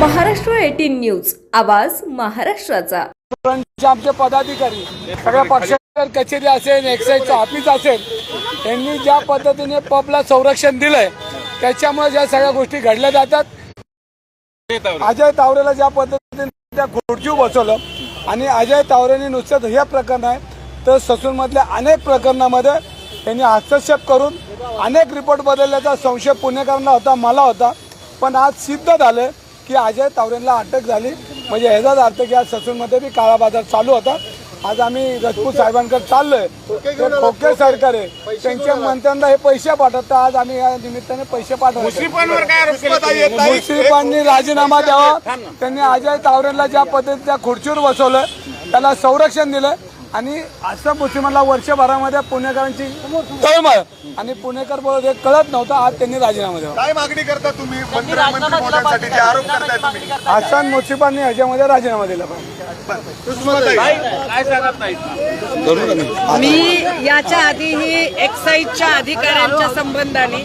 Maharashtra eighteen news. आवाज महाराष्ट्राचा. आमचे पदाधिकारी सगळ्या पक्षाच्या कचेरी असेल एक्साईजचं ऑफिस असेल यांनी ज्या पद्धतीने पबला संरक्षण दिलंय त्याच्यामुळे ज्या सगळ्या गोष्टी घडल्या जातात. अजय तावरेला ज्या पद्धतीने त्या घोडजीव बसवलं आणि अजय तावरेने नुसतं हे प्रकरण आहे तर ससूनमधल्या अनेक प्रकरणामध्ये त्यांनी हस्तक्षेप करून अनेक रिपोर्ट बदलल्याचा संशय पुणेकरांना होता मला होता पण आज सिद्ध झालं की अजय तावरेला अटक झाली. म्हणजे ह्याचाच अर्थ की आज ससूनमध्ये बी काळा बाजार चालू होता. आज आम्ही रजपूत साहेबांकडे चाललोय. खोके सरकार आहे. त्यांच्या मंत्र्यांना हे पैसे पाठवतात आज आम्ही या निमित्ताने पैसे पाठवतो? मुश्रीफांनी राजीनामा द्यावा. त्यांनी अजय तावरेला ज्या पद्धतीच्या खुर्चीवर बसवलं त्याला संरक्षण दिलं. आणि असं मुस्लिमांना वर्षभरामध्ये पुणेकरांची तळमळ आणि पुणेकर बोलत हे कळत नव्हतं आज त्यांनी राजीनामा द्यावा काय मागणी करता तुम्ही? मंत्रिमंत्री जे आरोप करताय तुम्ही. हसन मुस्लिमांनी ह्याच्यामध्ये राजीनामा दिला पाहिजे. मी याच्या आधीही एक्साईजच्या अधिकाऱ्यांच्या संबंधाने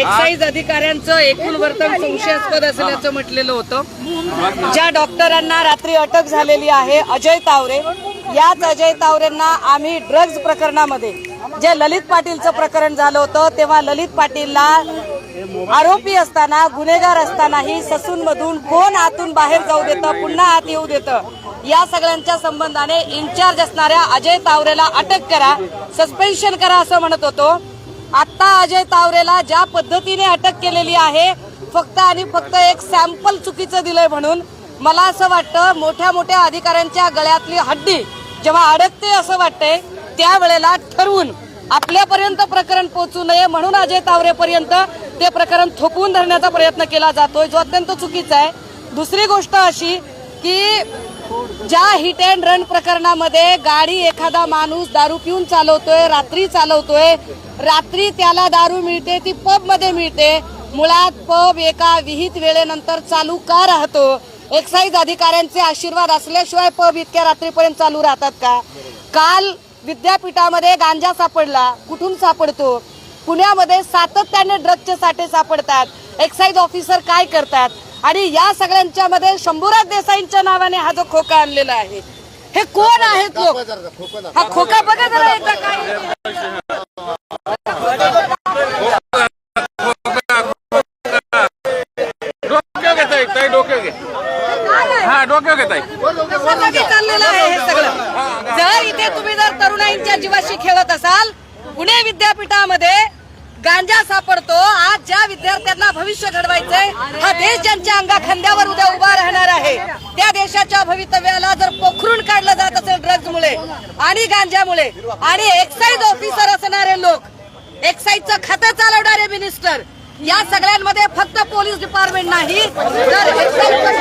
एक्साईज अधिकाऱ्यांचं एकूण वर्तन संशयास्पद असल्याचं म्हटलेलं होतं. ज्या डॉक्टरांना रात्री अटक झालेली आहे अजय तावरे याच अजय तावरेंना आम्ही ड्रग्ज प्रकरणामध्ये जे ललित पाटीलचं प्रकरण झालं होतं तेव्हा ललित पाटीलला आरोपी असताना गुन्हेगार असतानाही ससूनमधून कोण आतून बाहेर जाऊ देतं पुन्हा आत येऊ देतं या सगळ्यांच्या संबंधाने इन्चार्ज असणाऱ्या अजय तावरेला अटक करा सस्पेन्शन करा असं म्हणत होतो. आत्ता अजय तावरेला ज्या पद्धतीने अटक केलेली आहे फक्त आणि फक्त एक सॅम्पल चुकीचं दिलंय म्हणून मला असं वाटतं मोठ्या मोठ्या अधिकाऱ्यांच्या गळ्यातली हड्डी जेव्हा अडकते असं वाटतंय त्यावेळेला ठरवून आपल्यापर्यंत प्रकरण पोहोचू नये म्हणून अजय तावरेपर्यंत ते प्रकरण थोपवून धरण्याचा प्रयत्न केला जातोय जो अत्यंत चुकीचा आहे. दुसरी गोष्ट अशी की ज्या हिट अँड रन प्रकरणामध्ये गाडी एखादा माणूस दारू पिऊन चालवतोय रात्री चालवतोय रात्री त्याला दारू मिळते ती पबमध्ये मिळते. मुळात पब एका विहित वेळेनंतर चालू का राहतो? एक्साईज अधिकाऱ्यांचे आशीर्वाद असल्याशिवाय पब इतक्या रात्रीपर्यंत चालू राहतात का? काल विद्यापीठामध्ये गांजा सापडला. कुठून सापडतो? पुण्यामध्ये सातत्याने ड्रगचे साठे सापडतात. एक्साईज ऑफिसर काय करतात? आणि या सगळ्यांच्या मध्ये शंभूराज देसाईंच्या नावाने हा जो खोका आणलेला आहे हे कोण आहेत लोक? हा खोका बघा जरा एकदा काय डोक्यावर घेताय घे हा डोक्यावर घेताय कशासाठी चाललेलं आहे हे सगळं? जर इथे तुम्ही जर तरुणाईंच्या जीवाशी खेळत असाल पुणे विद्यापीठामध्ये गांजा सापडतो आज ज्या विद्यार्थ्यांना भविष्य घडवायचंय हा देश ज्यांच्या अंगा खांद्यावर उद्या उभा राहणार आहे. त्या देशाच्या भवितव्याला जर पोखरून काढलं जात असेल ड्रग्ज मुळे आणि गांजामुळे आणि एक्साईज ऑफिसर असणारे लोक एक्साईजचं खातं चालवणारे मिनिस्टर या सगळ्यांमध्ये फक्त पोलीस डिपार्टमेंट नाही तर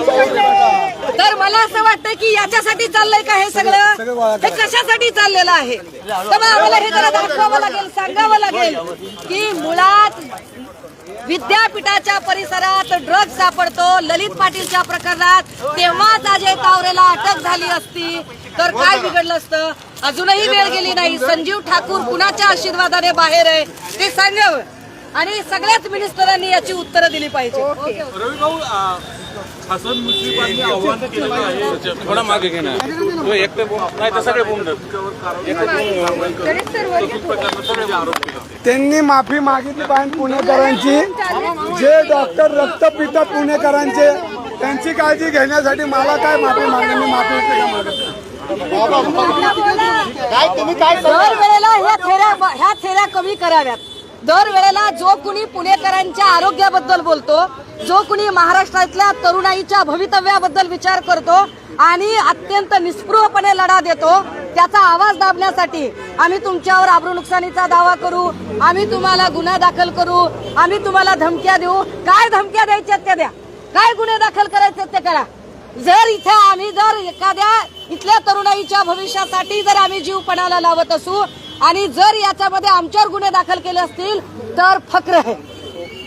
तर मला असं वाटतं की याच्यासाठी चाललंय का हे सगळं? हे कशासाठी चाललेलं आहे? तर आम्हाला हे जरा दाखवावं लागेल सांगावं लागेल की मुळात विद्यापीठाच्या परिसरात ड्रग्ज सापडतो. ललित पाटीलच्या प्रकरणात तेव्हाच अजय तावरेला अटक झाली असती. तर काय बिघडलं असतं? अजूनही वेळ गेली नाही. संजीव ठाकूर कुणाच्या आशीर्वादाने बाहेर आहे? ते सांगावं. आणि सगळ्याच मिनिस्टरांनी याची उत्तरं दिली पाहिजे. हसन मुश्रीफांनी आव्हान केलेलं आहे. थोडा मागे घेणार तो एक तर बोल- नाही तर सगळे केले त्यांनी माफी मागितली पाहिजे पुणेकरांची. जे डॉक्टर रक्त पितात पुणेकरांचे त्यांची काळजी घेण्यासाठी मला काय माफी मागणे मी माफी का मागत दर वेळेला ह्या थेऱ्या ह्या थेऱ्या कमी कराव्यात. दर वेळेला जो कुणी पुणेकरांच्या आरोग्याबद्दल बोलतो जो कुणी महाराष्ट्रातल्या तरुणाईच्या भवितव्याबद्दल विचार करतो आणि अत्यंत निस्पृहपणे लढा देतो त्याचा आवाज दाबण्यासाठी आम्ही तुमच्यावर आबरू नुकसानीचा दावा करू आम्ही तुम्हाला गुन्हा दाखल करू आम्ही तुम्हाला धमक्या देऊ. काय धमक्या द्यायच्या त्या द्या. काय गुन्हे दाखल करायचे ते करा. जर इथे आम्ही जर एखाद्या इथल्या तरुणाईच्या भविष्यासाठी जर आम्ही जीव पणाला लावत असू आणि जर याच्यामध्ये आमच्यावर गुन्हे दाखल केले असतील तर फक्र आहे.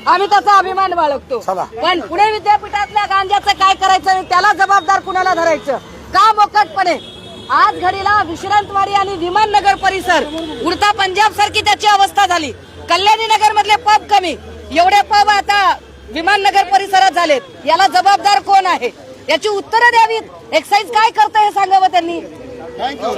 आम्ही त्याचा अभिमान बाळगतो. पण पुणे विद्यापीठातल्या गांजाचं काय करायचं आणि त्याला जबाबदार कुणाला धरायचं? का मोकटपणे आज घडीला विश्रांतवाडी आणि विमाननगर परिसर उडता पंजाब सारखी त्याची अवस्था झाली. कल्याणी नगर मधले पब कमी. एवढे पब आता विमाननगर परिसरात झालेत. याला जबाबदार कोण आहे? याची उत्तरं द्यावीत. एक्साईज काय करतं हे सांगावं त्यांनी? Thank you